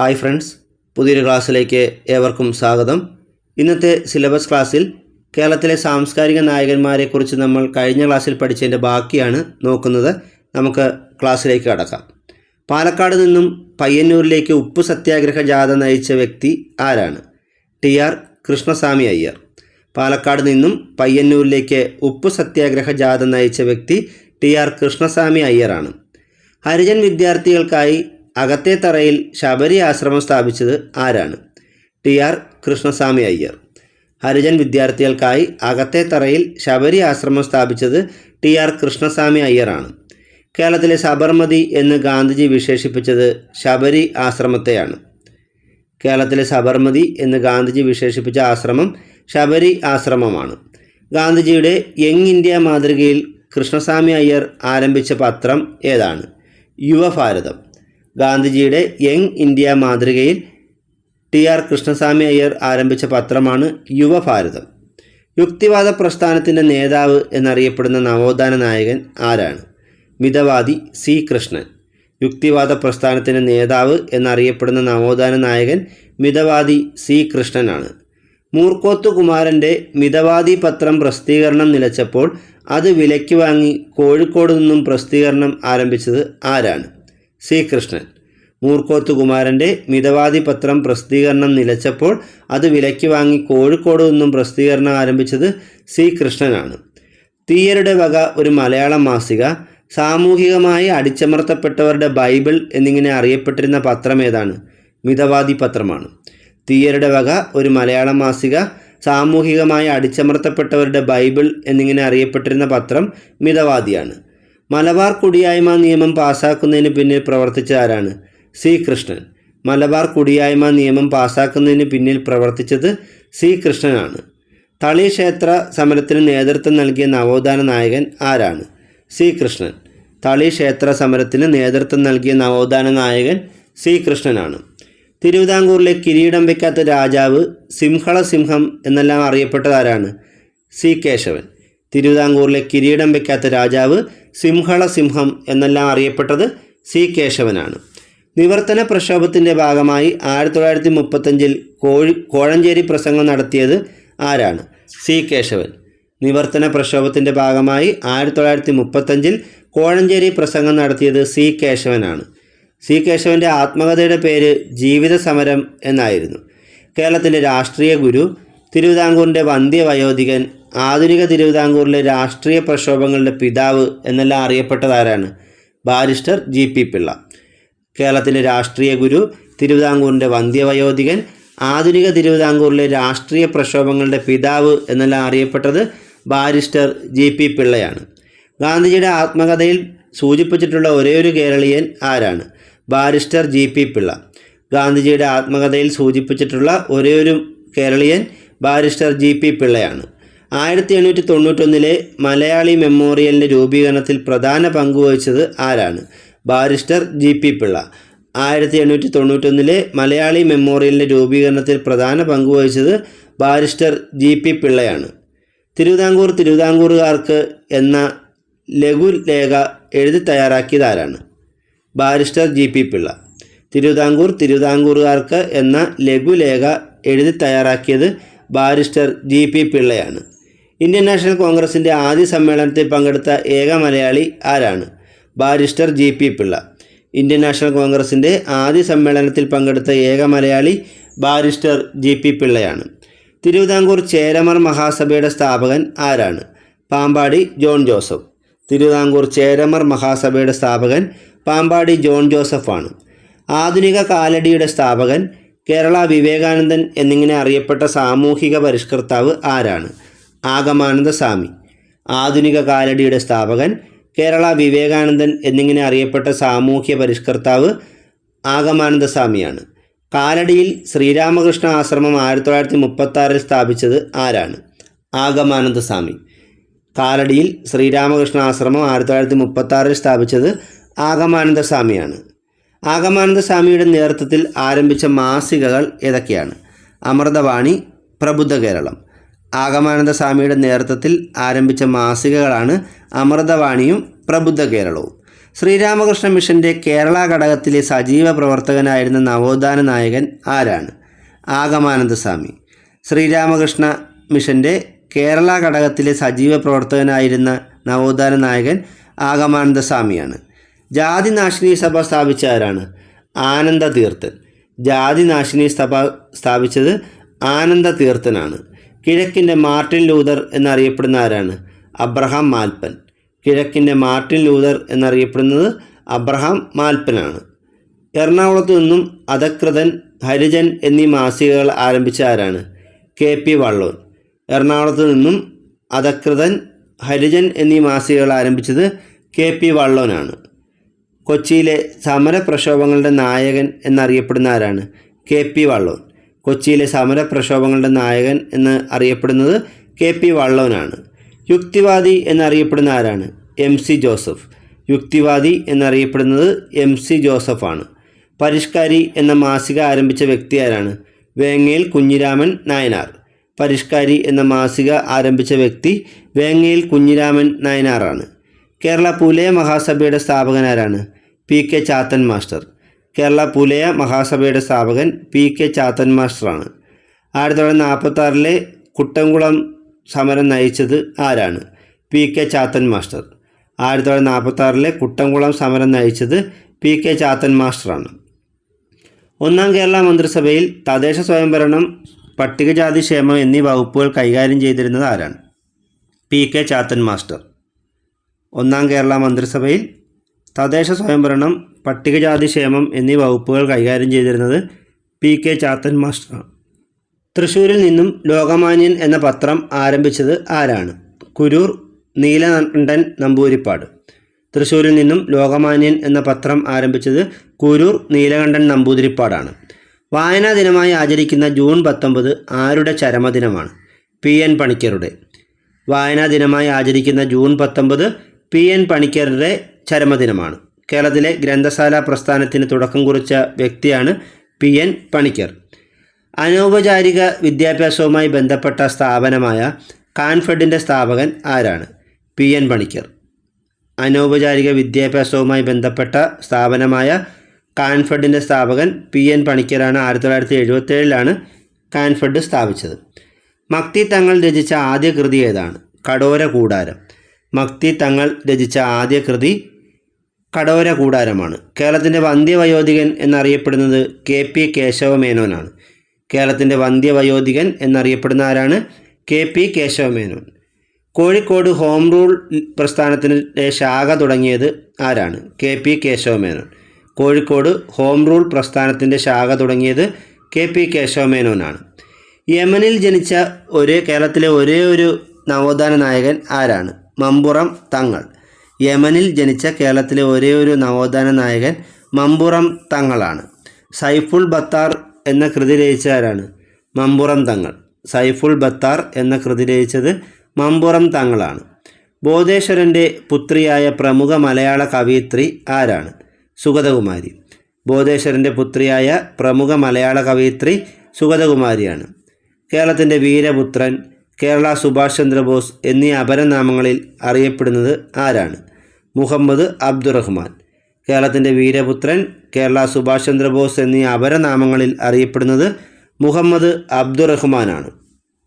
Hi friends പുതിയൊരു ക്ലാസ്സിലേക്ക് ഏവർക്കും സ്വാഗതം. ഇന്നത്തെ സിലബസ് ക്ലാസ്സിൽ കേരളത്തിലെ സാംസ്കാരിക നായകന്മാരെക്കുറിച്ച് നമ്മൾ കഴിഞ്ഞ ക്ലാസ്സിൽ പഠിച്ചതിന്റെ ബാക്കിയാണ് നോക്കുന്നത്. നമുക്ക് ക്ലാസ്സിലേക്ക് കടക്കാം. പാലക്കാട് നിന്നും പയ്യന്നൂരിലേക്ക് ഉപ്പ് സത്യാഗ്രഹ ജാഥ നയിച്ച വ്യക്തി ആരാണ്? T R Krishnaswami Iyer. പാലക്കാട് നിന്നും പയ്യന്നൂരിലേക്ക് ഉപ്പ് സത്യാഗ്രഹ ജാഥ നയിച്ച വ്യക്തി ടി ആർ കൃഷ്ണസ്വാമി അയ്യറാണ്. ഹരിജൻ വിദ്യാർത്ഥികൾക്കായി അകത്തെ തറയിൽ ശബരി ആശ്രമം സ്ഥാപിച്ചത് ആരാണ്? T R Krishnaswami Iyer. ഹരിജൻ വിദ്യാർത്ഥികൾക്കായി അകത്തെ തറയിൽ ശബരി ആശ്രമം സ്ഥാപിച്ചത് ടി ആർ കൃഷ്ണസ്വാമി അയ്യറാണ്. കേരളത്തിലെ സബർമതി എന്ന് ഗാന്ധിജി വിശേഷിപ്പിച്ചത് ശബരി ആശ്രമത്തെയാണ്. കേരളത്തിലെ സബർമതി എന്ന് ഗാന്ധിജി വിശേഷിപ്പിച്ച ആശ്രമം ശബരി ആശ്രമമാണ്. ഗാന്ധിജിയുടെ യങ് ഇന്ത്യ മാതൃകയിൽ കൃഷ്ണസ്വാമി അയ്യർ ആരംഭിച്ച പത്രം ഏതാണ്? യുവഭാരതം. ഗാന്ധിജിയുടെ യങ് ഇന്ത്യ മാതൃകയിൽ ടി ആർ കൃഷ്ണസ്വാമി അയ്യർ ആരംഭിച്ച പത്രമാണ് യുവഭാരതം. യുക്തിവാദ പ്രസ്ഥാനത്തിന്റെ നേതാവ് എന്നറിയപ്പെടുന്ന നവോത്ഥാന നായകൻ ആരാണ്? മിതവാദി സി. കൃഷ്ണൻ. യുക്തിവാദ പ്രസ്ഥാനത്തിന്റെ നേതാവ് എന്നറിയപ്പെടുന്ന നവോത്ഥാന നായകൻ മിതവാദി സി. കൃഷ്ണനാണ്. മൂർക്കോത്ത് കുമാരന്റെ മിതവാദി പത്രം പ്രസിദ്ധീകരണം നിലച്ചപ്പോൾ അത് വിലയ്ക്ക് വാങ്ങി കോഴിക്കോട് നിന്നും പ്രസിദ്ധീകരണം ആരംഭിച്ചത് ആരാണ്? സി കൃഷ്ണൻ മൂർക്കോത്ത് കുമാരന്റെ മിതവാദി പത്രം പ്രസിദ്ധീകരണം നിലച്ചപ്പോൾ അത് വിലയ്ക്ക് വാങ്ങി കോഴിക്കോട് നിന്നും പ്രസിദ്ധീകരണം ആരംഭിച്ചത് സി കൃഷ്ണനാണ് തീയരുടെ വക ഒരു മലയാള മാസിക സാമൂഹികമായി അടിച്ചമർത്തപ്പെട്ടവരുടെ ബൈബിൾ എന്നിങ്ങനെ അറിയപ്പെട്ടിരുന്ന പത്രം ഏതാണ്? മിതവാദി പത്രമാണ് തീയരുടെ വക ഒരു മലയാള മാസിക സാമൂഹികമായി അടിച്ചമർത്തപ്പെട്ടവരുടെ ബൈബിൾ എന്നിങ്ങനെ അറിയപ്പെട്ടിരുന്ന പത്രം മിതവാദിയാണ്. മലബാർ കുടിയായ്മ നിയമം പാസാക്കുന്നതിന് പിന്നിൽ പ്രവർത്തിച്ച ആരാണ്? സി. കൃഷ്ണൻ. മലബാർ കുടിയായ്മ നിയമം പാസാക്കുന്നതിന് പിന്നിൽ പ്രവർത്തിച്ചത് സി. കൃഷ്ണനാണ്. തളി ക്ഷേത്ര സമരത്തിന് നേതൃത്വം നൽകിയ നവോത്ഥാന നായകൻ ആരാണ്? സി. കൃഷ്ണൻ. തളി ക്ഷേത്ര സമരത്തിന് നേതൃത്വം നൽകിയ നവോത്ഥാന നായകൻ സി. കൃഷ്ണനാണ്. തിരുവിതാംകൂറിലെ കിരീടം വയ്ക്കാത്ത രാജാവ് സിംഹള സിംഹം എന്നെല്ലാം അറിയപ്പെട്ടതാരാണ് സി. കേശവൻ. തിരുവിതാംകൂറിലെ കിരീടം വയ്ക്കാത്ത രാജാവ് സിംഹള സിംഹം എന്നെല്ലാം അറിയപ്പെട്ടത് സി കേശവനാണ്. നിവർത്തന പ്രക്ഷോഭത്തിന്റെ ഭാഗമായി ആയിരത്തി തൊള്ളായിരത്തി മുപ്പത്തഞ്ചിൽ കോഴി കോഴഞ്ചേരി പ്രസംഗം നടത്തിയത് ആരാണ്? സി കേശവൻ. നിവർത്തന പ്രക്ഷോഭത്തിന്റെ ഭാഗമായി ആയിരത്തി തൊള്ളായിരത്തി മുപ്പത്തഞ്ചിൽ കോഴഞ്ചേരി പ്രസംഗം നടത്തിയത് സി കേശവനാണ്. സി കേശവന്റെ ആത്മകഥയുടെ പേര് ജീവിത സമരം എന്നായിരുന്നു. കേരളത്തിന്റെ രാഷ്ട്രീയ ഗുരു തിരുവിതാംകൂറിന്റെ വന്ധ്യവയോധികൻ ആധുനിക തിരുവിതാംകൂറിലെ രാഷ്ട്രീയ പ്രക്ഷോഭങ്ങളുടെ പിതാവ് എന്നെല്ലാം അറിയപ്പെട്ടതാരാണ്? Barrister G. പി. പിള്ള. കേരളത്തിലെ രാഷ്ട്രീയ ഗുരു തിരുവിതാംകൂറിന്റെ വന്ധ്യവയോധികൻ ആധുനിക തിരുവിതാംകൂറിലെ രാഷ്ട്രീയ പ്രക്ഷോഭങ്ങളുടെ പിതാവ് എന്നെല്ലാം അറിയപ്പെട്ടത് ബാരിസ്റ്റർ ജി. പി. പിള്ളയാണ്. ഗാന്ധിജിയുടെ ആത്മകഥയിൽ സൂചിപ്പിച്ചിട്ടുള്ള ഒരേയൊരു കേരളീയൻ ആരാണ്? Barrister G. പി. പിള്ള. ഗാന്ധിജിയുടെ ആത്മകഥയിൽ സൂചിപ്പിച്ചിട്ടുള്ള ഒരേയൊരു കേരളീയൻ ബാരിസ്റ്റർ ജി പി പിള്ളയാണ്. ആയിരത്തി എണ്ണൂറ്റി തൊണ്ണൂറ്റൊന്നിലെ മലയാളി മെമ്മോറിയലിന്റെ രൂപീകരണത്തിൽ പ്രധാന പങ്കുവഹിച്ചത് ആരാണ്? Barrister G P Pillai. ആയിരത്തി എണ്ണൂറ്റി തൊണ്ണൂറ്റൊന്നിലെ മലയാളി മെമ്മോറിയലിന്റെ രൂപീകരണത്തിൽ പ്രധാന പങ്കുവഹിച്ചത് ബാരിസ്റ്റർ ജി പി പിള്ളയാണ്. തിരുവിതാംകൂർ തിരുവിതാംകൂറുകാർക്ക് എന്ന ലഘുലേഖ എഴുതി തയ്യാറാക്കിയത് ആരാണ്? Barrister G P Pillai. Thiruvithamkoor തിരുവിതാംകൂറുകാർക്ക് എന്ന ലഘുലേഖ എഴുതി തയ്യാറാക്കിയത് ബാരിസ്റ്റർ ജി പി പിള്ളയാണ്. ഇന്ത്യൻ നാഷണൽ കോൺഗ്രസിന്റെ ആദ്യ സമ്മേളനത്തിൽ പങ്കെടുത്ത ഏക മലയാളി ആരാണ്? Barrister G P Pillai. Indian national കോൺഗ്രസിന്റെ ആദ്യ സമ്മേളനത്തിൽ പങ്കെടുത്ത ഏക മലയാളി ബാരിസ്റ്റർ ജി പി പിള്ളയാണ്. തിരുവിതാംകൂർ ചേരമർ മഹാസഭയുടെ സ്ഥാപകൻ ആരാണ്? Pampady John Joseph. Thiruvithamkoor Cheramar മഹാസഭയുടെ സ്ഥാപകൻ പാമ്പാടി ജോൺ ജോസഫാണ്. ആധുനിക കാലടിയുടെ സ്ഥാപകൻ കേരള വിവേകാനന്ദൻ എന്നിങ്ങനെ അറിയപ്പെട്ട സാമൂഹിക പരിഷ്കർത്താവ് ആരാണ്? ആഗമാനന്ദ സ്വാമി. ആധുനിക കാലടിയുടെ സ്ഥാപകൻ. കേരള വിവേകാനന്ദൻ എന്നിങ്ങനെ അറിയപ്പെട്ട സാമൂഹ്യ പരിഷ്കർത്താവ് ആഗമാനന്ദ സ്വാമിയാണ്. കാലടിയിൽ ശ്രീരാമകൃഷ്ണ ആശ്രമം ആയിരത്തി തൊള്ളായിരത്തി മുപ്പത്തി സ്ഥാപിച്ചത് ആരാണ്? ആഗമാനന്ദ സ്വാമി. കാലടിയിൽ ശ്രീരാമകൃഷ്ണ ആശ്രമം ആയിരത്തി തൊള്ളായിരത്തി മുപ്പത്തി സ്ഥാപിച്ചത് ആഗമാനന്ദ സ്വാമിയാണ്. ആഗമാനന്ദ സ്വാമിയുടെ നേതൃത്വത്തിൽ ആരംഭിച്ച മാസികകൾ ഏതൊക്കെയാണ്? അമൃതവാണി പ്രബുദ്ധ കേരളം. ആഗമാനന്ദ സ്വാമിയുടെ നേതൃത്വത്തിൽ ആരംഭിച്ച മാസികകളാണ് അമൃതവാണിയും പ്രബുദ്ധ കേരളവും. ശ്രീരാമകൃഷ്ണ മിഷന്റെ കേരള ഘടകത്തിലെ സജീവ പ്രവർത്തകനായിരുന്ന നവോത്ഥാന നായകൻ ആരാണ്? ആഗമാനന്ദ സ്വാമി. ശ്രീരാമകൃഷ്ണ മിഷന്റെ കേരള ഘടകത്തിലെ സജീവ പ്രവർത്തകനായിരുന്ന നവോത്ഥാന നായകൻ ആഗമാനന്ദ സ്വാമിയാണ്. ജാതി നാശിനി സഭ സ്ഥാപിച്ച ആരാണ് ആനന്ദ തീർത്ഥൻ ജാതി നാശിനി സഭ സ്ഥാപിച്ചത് ആനന്ദ തീർത്ഥനാണ് കിഴക്കിന്റെ മാർട്ടിൻ ലൂതർ എന്നറിയപ്പെടുന്ന ആരാണ് അബ്രഹാം മാൽപ്പൻ. കിഴക്കിന്റെ മാർട്ടിൻ ലൂതർ എന്നറിയപ്പെടുന്നത് അബ്രഹാം മാൽപ്പനാണ്. എറണാകുളത്തു നിന്നും അധകൃതൻ ഹരിജൻ എന്നീ മാസികകൾ ആരംഭിച്ച ആരാണ് കെ പി വള്ളോൻ. എറണാകുളത്തു നിന്നും അധകൃതൻ ഹരിജൻ എന്നീ മാസികകൾ ആരംഭിച്ചത് കെ പി വള്ളോനാണ്. കൊച്ചിയിലെ സമരപ്രക്ഷോഭങ്ങളുടെ നായകൻ എന്നറിയപ്പെടുന്ന ആരാണ്? കെ പി വള്ളോൻ. കൊച്ചിയിലെ സമരപ്രക്ഷോഭങ്ങളുടെ നായകൻ എന്ന് അറിയപ്പെടുന്നത് കെ പി വള്ളോനാണ്. യുക്തിവാദി എന്നറിയപ്പെടുന്ന ആരാണ്? എം സി ജോസഫ്. യുക്തിവാദി എന്നറിയപ്പെടുന്നത് എം സി ജോസഫാണ്. പരിഷ്കാരി എന്ന മാസിക ആരംഭിച്ച വ്യക്തി ആരാണ്? വേങ്ങയിൽ കുഞ്ഞിരാമൻ നായനാർ. പരിഷ്കാരി എന്ന മാസിക ആരംഭിച്ച വ്യക്തി വേങ്ങയിൽ കുഞ്ഞിരാമൻ നായനാറാണ്. കേരള പുലയ മഹാസഭയുടെ സ്ഥാപകൻ ആരാണ്? P K Chathan master. കേരള പുലയ മഹാസഭയുടെ സ്ഥാപകൻ പി കെ ചാത്തൻ മാസ്റ്ററാണ്. ആയിരത്തി തൊള്ളായിരത്തി നാൽപ്പത്തി ആറിലെ കുട്ടംകുളം സമരം നയിച്ചത് ആരാണ്? P K Chathan master. ആയിരത്തി തൊള്ളായിരത്തി നാൽപ്പത്തി ആറിലെ കുട്ടംകുളം സമരം നയിച്ചത് പി കെ ചാത്തൻ മാസ്റ്ററാണ്. ഒന്നാം കേരള മന്ത്രിസഭയിൽ തദ്ദേശ സ്വയംഭരണം പട്ടികജാതി ക്ഷേമം എന്നീ വകുപ്പുകൾ കൈകാര്യം ചെയ്തിരുന്നത് ആരാണ്? P K Chathan master. ഒന്നാം കേരള മന്ത്രിസഭയിൽ തദ്ദേശ സ്വയംഭരണം പട്ടികജാതി ക്ഷേമം എന്നീ വകുപ്പുകൾ കൈകാര്യം ചെയ്തിരുന്നത് പി കെ ചാത്തൻ മാസ്റ്ററാണ് തൃശ്ശൂരിൽ നിന്നും ലോകമാന്യൻ എന്ന പത്രം ആരംഭിച്ചത് ആരാണ്? കുരൂർ നീലകണ്ഠൻ നമ്പൂരിപ്പാട്. തൃശ്ശൂരിൽ നിന്നും ലോകമാന്യൻ എന്ന പത്രം ആരംഭിച്ചത് കുരൂർ നീലകണ്ഠൻ നമ്പൂതിരിപ്പാടാണ്. വായനാ ദിനമായി ആചരിക്കുന്ന ജൂൺ പത്തൊമ്പത് ആരുടെ ചരമദിനമാണ്? പി എൻ പണിക്കരുടെ. വായനാ ദിനമായി ആചരിക്കുന്ന ജൂൺ പത്തൊമ്പത് പി എൻ പണിക്കരുടെ ചരമദിനമാണ്. കേരളത്തിലെ ഗ്രന്ഥശാല പ്രസ്ഥാനത്തിന് തുടക്കം കുറിച്ച വ്യക്തിയാണ് പി എൻ പണിക്കർ. അനൗപചാരിക വിദ്യാഭ്യാസവുമായി ബന്ധപ്പെട്ട സ്ഥാപനമായ കാൻഫെഡിന്റെ സ്ഥാപകൻ ആരാണ്? P N Panicker. അനൗപചാരിക വിദ്യാഭ്യാസവുമായി ബന്ധപ്പെട്ട സ്ഥാപനമായ കാൻഫെഡിന്റെ സ്ഥാപകൻ പി എൻ പണിക്കരാണ് ആയിരത്തി തൊള്ളായിരത്തി എഴുപത്തേഴിലാണ് കാൻഫെഡ് സ്ഥാപിച്ചത്. മക്തി തങ്ങൾ രചിച്ച ആദ്യ കൃതി ഏതാണ്? കടോര കൂടാരം. മക്തി തങ്ങൾ രചിച്ച ആദ്യ കൃതി കടോര കൂടാരമാണ്. കേരളത്തിന്റെ വന്ധ്യവയോധികൻ എന്നറിയപ്പെടുന്നത് കെ പി കേശവമേനോനാണ്. കേരളത്തിന്റെ വന്ധ്യവയോധികൻ എന്നറിയപ്പെടുന്ന ആരാണ്? K P Kesavamenon. Kozhikode home rule പ്രസ്ഥാനത്തിന്റെ ശാഖ തുടങ്ങിയത് ആരാണ്? K P Kesavamenon. Kozhikode home rule പ്രസ്ഥാനത്തിന്റെ ശാഖ തുടങ്ങിയത് കെ പി കേശവമേനോനാണ്. യമനിൽ ജനിച്ച ഒരേ കേരളത്തിലെ ഒരേ ഒരു നവോത്ഥാന നായകൻ ആരാണ്? മമ്പുറം തങ്ങൾ. യമനിൽ ജനിച്ച കേരളത്തിലെ ഒരേ ഒരു നവോത്ഥാന നായകൻ മമ്പുറം തങ്ങളാണ്. സൈഫുൾ ബത്താർ എന്ന കൃതി രചിച്ചാരാണ് മമ്പുറം തങ്ങൾ. സൈഫുൾ ബത്താർ എന്ന കൃതി രചിച്ചത് മമ്പുറം തങ്ങളാണ്. ബോധേശ്വരന്റെ പുത്രിയായ പ്രമുഖ മലയാള കവയിത്രി ആരാണ്? സുഗതകുമാരി. ബോധേശ്വരന്റെ പുത്രിയായ പ്രമുഖ മലയാള കവയിത്രി സുഗതകുമാരിയാണ്. കേരളത്തിന്റെ വീരപുത്രൻ കേരള സുഭാഷ് ചന്ദ്രബോസ് എന്നീ അപരനാമങ്ങളിൽ അറിയപ്പെടുന്നത് ആരാണ്? മുഹമ്മദ് അബ്ദുറഹ്മാൻ. കേരളത്തിന്റെ വീരപുത്രൻ കേരള സുഭാഷ് ചന്ദ്രബോസ് എന്നീ അപരനാമങ്ങളിൽ അറിയപ്പെടുന്നത് മുഹമ്മദ് അബ്ദുറഹ്മാനാണ്.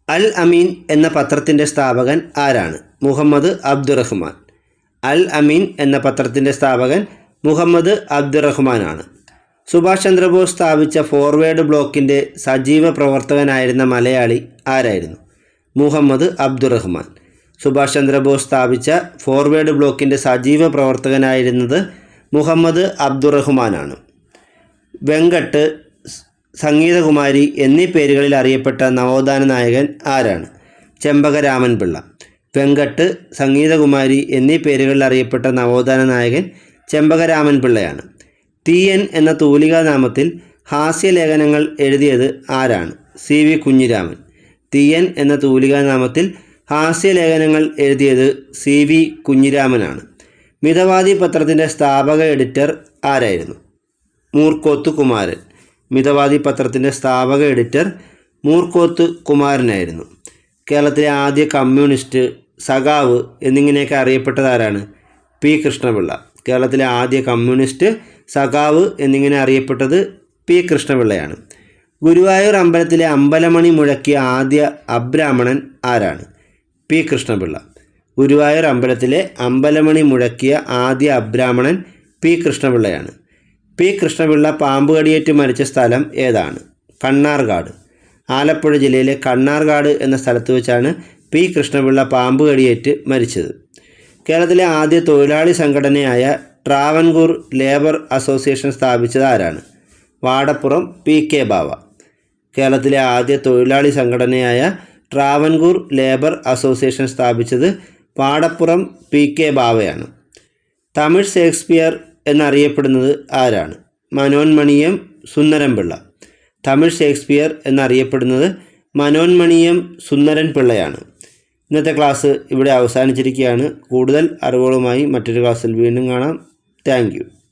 അൽ അമീൻ എന്ന പത്രത്തിന്റെ സ്ഥാപകൻ ആരാണ്? മുഹമ്മദ് അബ്ദുറഹ്മാൻ. അൽ അമീൻ എന്ന പത്രത്തിന്റെ സ്ഥാപകൻ മുഹമ്മദ് അബ്ദുറഹ്മാനാണ്. സുഭാഷ് ചന്ദ്രബോസ് സ്ഥാപിച്ച ഫോർവേഡ് ബ്ലോക്കിന്റെ സജീവ പ്രവർത്തകനായിരുന്ന മലയാളി ആരായിരുന്നു? മുഹമ്മദ് അബ്ദുറഹ്മാൻ. സുഭാഷ് ചന്ദ്രബോസ് സ്ഥാപിച്ച ഫോർവേഡ് ബ്ലോക്കിന്റെ സജീവ പ്രവർത്തകനായിരുന്നത് മുഹമ്മദ് അബ്ദുറഹ്മാനാണ്. വെങ്കട്ട് സംഗീതകുമാരി എന്നീ പേരുകളിൽ അറിയപ്പെട്ട നവോത്ഥാന നായകൻ ആരാണ്? ചെമ്പകരാമൻ പിള്ള വെങ്കട്ട് സംഗീതകുമാരി എന്നീ പേരുകളിൽ അറിയപ്പെട്ട നവോത്ഥാന നായകൻ ചെമ്പകരാമൻ പിള്ളയാണ് എൻ എന്ന തൂലികാനാമത്തിൽ ഹാസ്യലേഖനങ്ങൾ എഴുതിയത് ആരാണ്? സി വി കുഞ്ഞിരാമൻ. തീയൻ എന്ന തൂലികാനാമത്തിൽ ഹാസ്യലേഖനങ്ങൾ എഴുതിയത് സി വി കുഞ്ഞിരാമനാണ്. മിതവാദി പത്രത്തിന്റെ സ്ഥാപക എഡിറ്റർ ആരായിരുന്നു? മൂർക്കോത്ത് കുമാരൻ മിതവാദി പത്രത്തിന്റെ സ്ഥാപക എഡിറ്റർ മൂർക്കോത്ത് കുമാരനായിരുന്നു കേരളത്തിലെ ആദ്യ കമ്മ്യൂണിസ്റ്റ് സഖാവ് എന്നിങ്ങനെയൊക്കെ അറിയപ്പെട്ടത് ആരാണ് പി കൃഷ്ണപിള്ള. കേരളത്തിലെ ആദ്യ കമ്മ്യൂണിസ്റ്റ് സഖാവ് എന്നിങ്ങനെ അറിയപ്പെട്ടത് പി കൃഷ്ണപിള്ളയാണ്. ഗുരുവായൂർ അമ്പലത്തിലെ അമ്പലമണി മുഴക്കിയ ആദ്യ അബ്രാഹ്മണൻ ആരാണ്? പി. കൃഷ്ണപിള്ള. ഗുരുവായൂർ അമ്പലത്തിലെ അമ്പലമണി മുഴക്കിയ ആദ്യ അബ്രാഹ്മണൻ പി. കൃഷ്ണപിള്ളയാണ്. പി. കൃഷ്ണപിള്ള പാമ്പ് കടിയേറ്റ് മരിച്ച സ്ഥലം ഏതാണ്? കണ്ണാർകാട്. ആലപ്പുഴ ജില്ലയിലെ കണ്ണാർകാട് എന്ന സ്ഥലത്ത് വെച്ചാണ് പി. കൃഷ്ണപിള്ള പാമ്പ് കടിയേറ്റ് മരിച്ചത്. കേരളത്തിലെ ആദ്യ തൊഴിലാളി സംഘടനയായ ട്രാവൻകൂർ ലേബർ അസോസിയേഷൻ സ്ഥാപിച്ചത് ആരാണ്? വാടപ്പുറം പി. കെ. ബാവ. കേരളത്തിലെ ആദ്യ തൊഴിലാളി സംഘടനയായ ട്രാവൻകൂർ ലേബർ അസോസിയേഷൻ സ്ഥാപിച്ചത് പാടപ്പുറം പി കെ ബാവയാണ്. തമിഴ് ഷേക്സ്പിയർ എന്നറിയപ്പെടുന്നത് ആരാണ്? മനോന്മണിയം സുന്ദരൻപിള്ള. തമിഴ് ഷേക്സ്പിയർ എന്നറിയപ്പെടുന്നത് മനോന്മണിയം സുന്ദരൻ പിള്ളയാണ് ഇന്നത്തെ ക്ലാസ് ഇവിടെ അവസാനിച്ചിരിക്കുകയാണ്. കൂടുതൽ അറിവുകളുമായി മറ്റൊരു ക്ലാസ്സിൽ വീണ്ടും കാണാം. താങ്ക്